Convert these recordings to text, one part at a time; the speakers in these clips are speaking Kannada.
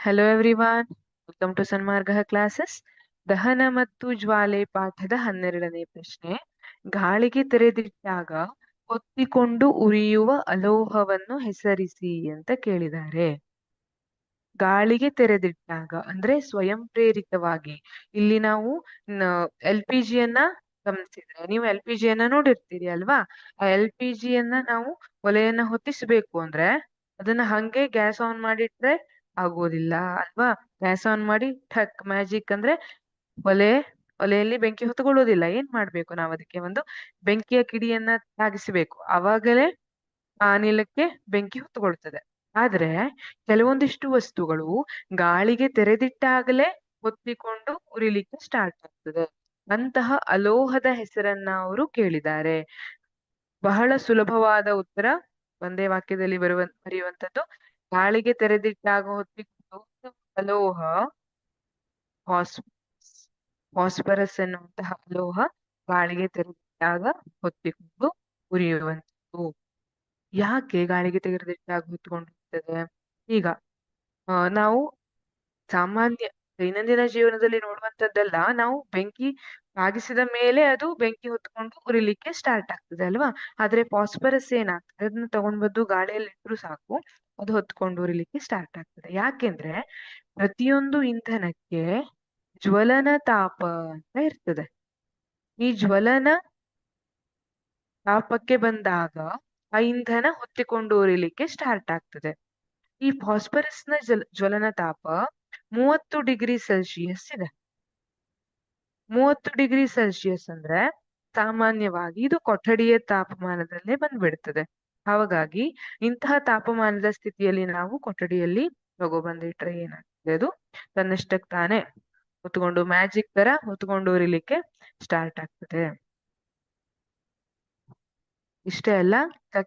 Hello everyone welcome to Sanmarga classes ದಹನ ಮತ್ತು ಜ್ವಾಲೆ ಪಾಠದ ಹನ್ನೆರಡನೇ ಪ್ರಶ್ನೆ. ಗಾಳಿಗೆ ತೆರೆದಿಟ್ಟಾಗ ಹೊತ್ತಿಕೊಂಡು ಉರಿಯುವ ಅಲೋಹವನ್ನು ಹೆಸರಿಸಿ ಅಂತ ಕೇಳಿದ್ದಾರೆ. ಗಾಳಿಗೆ ತೆರೆದಿಟ್ಟಾಗ, ಅಂದ್ರೆ ಸ್ವಯಂ ಪ್ರೇರಿತವಾಗಿ, ಇಲ್ಲಿ ನಾವು ಎಲ್ ಪಿ ಜಿಯನ್ನ ಗಮನಿಸಿದ್ರೆ, ನೀವು ಎಲ್ ಪಿ ಜಿಯನ್ನ ನೋಡಿರ್ತೀರಿ ಅಲ್ವಾ? ಆ ಎಲ್ ಪಿ ಜಿಯನ್ನ ನಾವು ಒಲೆಯನ್ನ ಹೊತ್ತಿಸಬೇಕು ಅಂದ್ರೆ, ಅದನ್ನ ಹಂಗೆ ಗ್ಯಾಸ್ ಆನ್ ಮಾಡಿಟ್ರೆ ಆಗೋದಿಲ್ಲ ಅಲ್ವಾ? ಗ್ಯಾಸ್ ಆನ್ ಮಾಡಿ ಠಕ್ ಮ್ಯಾಜಿಕ್ ಅಂದ್ರೆ ಒಲೆ, ಒಲೆಯಲ್ಲಿ ಬೆಂಕಿ ಹೊತ್ತುಕೊಳ್ಳೋದಿಲ್ಲ ಏನ್ ಮಾಡ್ಬೇಕು ನಾವು ಅದಕ್ಕೆ? ಒಂದು ಬೆಂಕಿಯ ಕಿಡಿಯನ್ನ ತಾಗಿಸಬೇಕು. ಅವಾಗಲೇ ಆ ಅನಿಲಕ್ಕೆ ಬೆಂಕಿ ಹೊತ್ತುಕೊಳ್ಳುತ್ತದೆ ಆದ್ರೆ ಕೆಲವೊಂದಿಷ್ಟು ವಸ್ತುಗಳು ಗಾಳಿಗೆ ತೆರೆದಿಟ್ಟಾಗಲೇ ಹೊತ್ತಿಕೊಂಡು ಉರಿಲಿಕ್ಕೆ ಸ್ಟಾರ್ಟ್ ಆಗ್ತದೆ. ಅಂತಹ ಅಲೋಹದ ಹೆಸರನ್ನ ಅವರು ಕೇಳಿದ್ದಾರೆ. ಬಹಳ ಸುಲಭವಾದ ಉತ್ತರ ಒಂದೇ ವಾಕ್ಯದಲ್ಲಿ ಬರುವ ಬರೆಯುವಂತದ್ದು ಗಾಳಿಗೆ ತೆರೆದಿಟ್ಟಾಗ ಹೊತ್ತಿಕೊಂಡು ಅಲೋಹ, ಫಾಸ್, ಫಾಸ್ಫರಸ್ ಎನ್ನುವಂತಹ ಅಲೋಹ ಗಾಳಿಗೆ ತೆರೆದಿಟ್ಟಾಗ ಹೊತ್ತಿಕೊಂಡು ಉರಿಯುವಂಥದ್ದು. ಯಾಕೆ ಗಾಳಿಗೆ ತೆಗೆದಿಟ್ಟಾಗ ಹೊತ್ತುಕೊಂಡಿರ್ತದೆ? ಈಗ ನಾವು ಸಾಮಾನ್ಯ ದೈನಂದಿನ ಜೀವನದಲ್ಲಿ ನೋಡುವಂತದ್ದಲ್ಲ ನಾವು ಬೆಂಕಿ ತಾಗಿಸಿದ ಮೇಲೆ ಅದು ಬೆಂಕಿ ಹೊತ್ಕೊಂಡು ಉರಿಲಿಕ್ಕೆ ಸ್ಟಾರ್ಟ್ ಆಗ್ತದೆ ಅಲ್ವಾ? ಆದ್ರೆ ಫಾಸ್ಫರಸ್ ಏನಾಗ್ತದೆ? ಅದನ್ನ ತಗೊಂಡ್ ಬಂದು ಗಾಳಿಯಲ್ಲಿ ಇಟ್ರು ಸಾಕು, ಅದು ಹೊತ್ಕೊಂಡು ಉರಿಲಿಕ್ಕೆ ಸ್ಟಾರ್ಟ್ ಆಗ್ತದೆ. ಯಾಕೆಂದ್ರೆ ಪ್ರತಿಯೊಂದು ಇಂಧನಕ್ಕೆ ಜ್ವಲನ ತಾಪ ಅಂತ ಇರ್ತದೆ. ಈ ಜ್ವಲನ ತಾಪಕ್ಕೆ ಬಂದಾಗ ಆ ಇಂಧನ ಹೊತ್ತಿಕೊಂಡು ಉರಿಲಿಕ್ಕೆ ಸ್ಟಾರ್ಟ್ ಆಗ್ತದೆ. ಈ ಫಾಸ್ಫರಸ್ನ ಜ್ವಲನ ತಾಪ ಮೂವತ್ತು ಡಿಗ್ರಿ ಸೆಲ್ಸಿಯಸ್ ಇದೆ. ಮೂವತ್ತು ಡಿಗ್ರಿ ಸೆಲ್ಸಿಯಸ್ ಅಂದ್ರೆ ಸಾಮಾನ್ಯವಾಗಿ ಇದು ಕೊಠಡಿಯ ತಾಪಮಾನದಲ್ಲೇ ಬಂದ್ಬಿಡ್ತದೆ. ಹಾಗಾಗಿ ಇಂತಹ ತಾಪಮಾನದ ಸ್ಥಿತಿಯಲ್ಲಿ ನಾವು ಕೊಠಡಿಯಲ್ಲಿ ತಗೊಬಂದಿಟ್ರೆ ಏನಾಗ್ತದೆ ಅದು? ತನ್ನಷ್ಟಕ್ಕೆ ತಾನೇ ಹೊತ್ಕೊಂಡು ಮ್ಯಾಜಿಕ್ ತರ ಹೊತ್ಕೊಂಡು ಉರಿಲಿಕ್ಕೆ ಸ್ಟಾರ್ಟ್ ಆಗ್ತದೆ. ಇಷ್ಟೇ ಅಲ್ಲ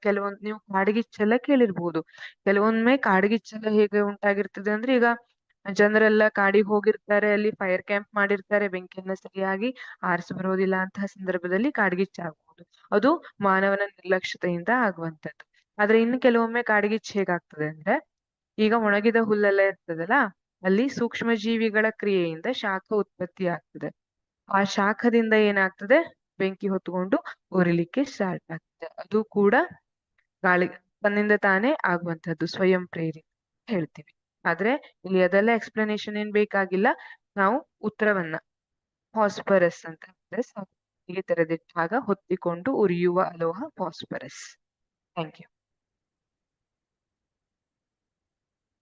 ಕೆಲವೊಂದ್ ನೀವು ಕಾಡ್ಗಿಚ್ಚೆಲ್ಲ ಕೇಳಿರ್ಬಹುದು ಕೆಲವೊಮ್ಮೆ ಕಾಡ್ಗಿಚ್ಚೆಲ್ಲ ಹೇಗೆ ಉಂಟಾಗಿರ್ತದೆ ಅಂದ್ರೆ ಈಗ ಜನರೆಲ್ಲ ಕಾಡಿಗೆ ಹೋಗಿರ್ತಾರೆ, ಅಲ್ಲಿ ಫೈರ್ ಕ್ಯಾಂಪ್ ಮಾಡಿರ್ತಾರೆ, ಬೆಂಕಿಯನ್ನ ಸರಿಯಾಗಿ ಆರಿಸಿ ಬರೋದಿಲ್ಲ ಅಂತಹ ಸಂದರ್ಭದಲ್ಲಿ ಕಾಡ್ಗಿಚ್ಚು ಆಗ್ಬಹುದು ಅದು ಮಾನವನ ನಿರ್ಲಕ್ಷ್ಯತೆಯಿಂದ ಆಗುವಂತದ್ದು ಆದ್ರೆ ಇನ್ನು ಕೆಲವೊಮ್ಮೆ ಕಾಡ್ಗಿಚ್ಚು ಹೇಗಾಗ್ತದೆ ಅಂದ್ರೆ, ಈಗ ಒಣಗಿದ ಹುಲ್ಲೆಲ್ಲ ಇರ್ತದಲ್ಲ, ಅಲ್ಲಿ ಸೂಕ್ಷ್ಮ ಜೀವಿಗಳ ಕ್ರಿಯೆಯಿಂದ ಶಾಖ ಉತ್ಪತ್ತಿ ಆಗ್ತದೆ. ಆ ಶಾಖದಿಂದ ಏನಾಗ್ತದೆ? ಬೆಂಕಿ ಹೊತ್ಕೊಂಡು ಉರಿಲಿಕ್ಕೆ ಸ್ಟಾರ್ಟ್ ಆಗ್ತದೆ. ಅದು ಕೂಡ ಗಾಳಿ ತನ್ನಿಂದ ತಾನೇ ಆಗುವಂತದ್ದು ಸ್ವಯಂ ಪ್ರೇರಿತ ಹೇಳ್ತೀವಿ. ಆದ್ರೆ ಇಲ್ಲಿ ಅದೆಲ್ಲ ಎಕ್ಸ್ಪ್ಲನೇಷನ್ ಏನ್ ಬೇಕಾಗಿಲ್ಲ. ನಾವು ಉತ್ತರವನ್ನ ಫಾಸ್ಫರಸ್ ಅಂತ ತೆರೆದಿಟ್ಟಾಗ ಹೊತ್ತಿಕೊಂಡು ಉರಿಯುವ ಅಲೋಹ ಫಾಸ್ಫರಸ್ ಥ್ಯಾಂಕ್ ಯು